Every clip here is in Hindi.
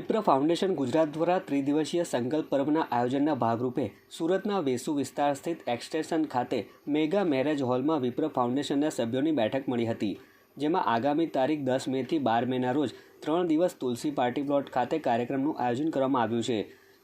વિપ્ર ફાઉન્ડેશન ગુજરાત દ્વારા ત્રિદિવસીય સંકલ્પ પર્વના આયોજનના ભાગરૂપે સુરતના વેસુ વિસ્તાર સ્થિત એક્સટેન્શન ખાતે મેગા મેરેજ હોલમાં વિપ્ર ફાઉન્ડેશનના સભ્યોની બેઠક મળી હતી, જેમાં આગામી તારીખ દસ મેથી બાર મેના રોજ ત્રણ દિવસ તુલસી પાર્ટી પ્લોટ ખાતે કાર્યક્રમનું આયોજન કરવામાં આવ્યું છે,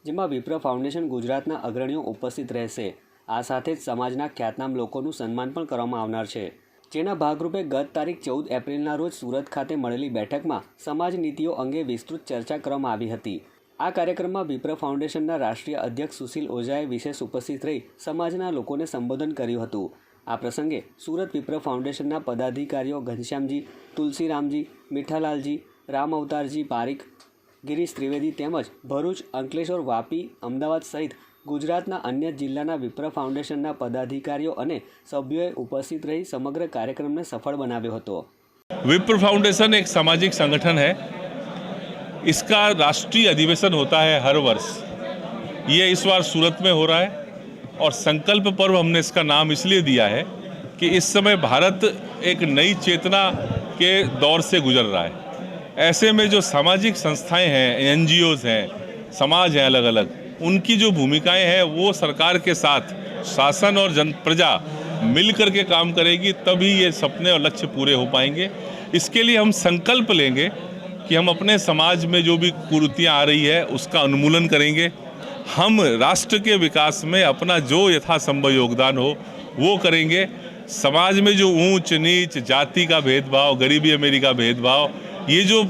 જેમાં વિપ્ર ફાઉન્ડેશન ગુજરાતના અગ્રણીઓ ઉપસ્થિત રહેશે. આ સાથે જ સમાજના ખ્યાતનામ લોકોનું સન્માન પણ કરવામાં આવનાર છે. જેના ભાગરૂપે ગત તારીખ ચૌદ એપ્રિલના રોજ સુરત ખાતે મળેલી બેઠકમાં સમાજ નીતિઓ અંગે વિસ્તૃત ચર્ચા કરવામાં આવી હતી. આ કાર્યક્રમમાં વિપ્ર ફાઉન્ડેશનના રાષ્ટ્રીય અધ્યક્ષ સુશીલ ઓઝાએ વિશેષ ઉપસ્થિત રહી સમાજના લોકોને સંબોધન કર્યું હતું. આ પ્રસંગે સુરત વિપ્ર ફાઉન્ડેશનના પદાધિકારીઓ ઘનશ્યામજી, તુલસીરામજી, મીઠાલાલજી, રામ અવતારજી પારીખ, ગિરીશ ત્રિવેદી તેમજ ભરૂચ અંકલેશ્વર વાપી, અમદાવાદ સહિત ગુજરાતના અન્ય જિલ્લાના વિપ્ર ફાઉન્ડેશનના પદાધિકારીઓ અને સભ્યોએ ઉપસ્થિત રહી સમગ્ર કાર્યક્રમને સફળ બનાવ્યો હતો विप्र फाउंडेशन एक सामाजिक संगठन है इसका राष्ट्रीय अधिवेशन होता है हर वर्ष ये इस बार सूरत में हो रहा है और संकल्प पर्व हमने इसका नाम इसलिए दिया है कि इस समय भारत एक नई चेतना के दौर से गुजर रहा है ऐसे में जो सामाजिक संस्थाएं हैं एन हैं समाज हैं अलग अलग उनकी जो भूमिकाएँ हैं, वो सरकार के साथ शासन और जन, प्रजा मिल कर के काम करेगी, तभी ये सपने और लक्ष्य पूरे हो पाएँगे। इसके लिए हम संकल्प लेंगे कि हम अपने समाज में जो भी कुरीतियाँ आ रही है, उसका उन्मूलन करेंगे। हम राष्ट्र के विकास में अपना जो यथासंभव योगदान हो, वो करेंगे। समाज में जो ऊंच नीच, जाति का भेदभाव, गरीबी अमीरी का भेदभाव, ये जो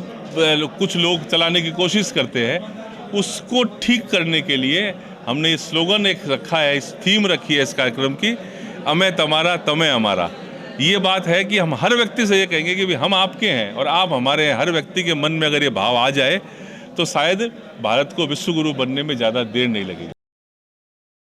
कुछ लोग चलाने की कोशिश करते हैं उसको ठीक करने के लिए हमने ये स्लोगन एक रखा है, इस थीम रखी है इस कार्यक्रम की, अमे तमारा, तमे हमारा ये बात है कि हम हर व्यक्ति से ये कहेंगे कि हम आपके हैं और आप हमारे हैं। हर व्यक्ति के मन में अगर ये भाव आ जाए तो शायद भारत को विश्वगुरु बनने में ज़्यादा देर नहीं लगेगी।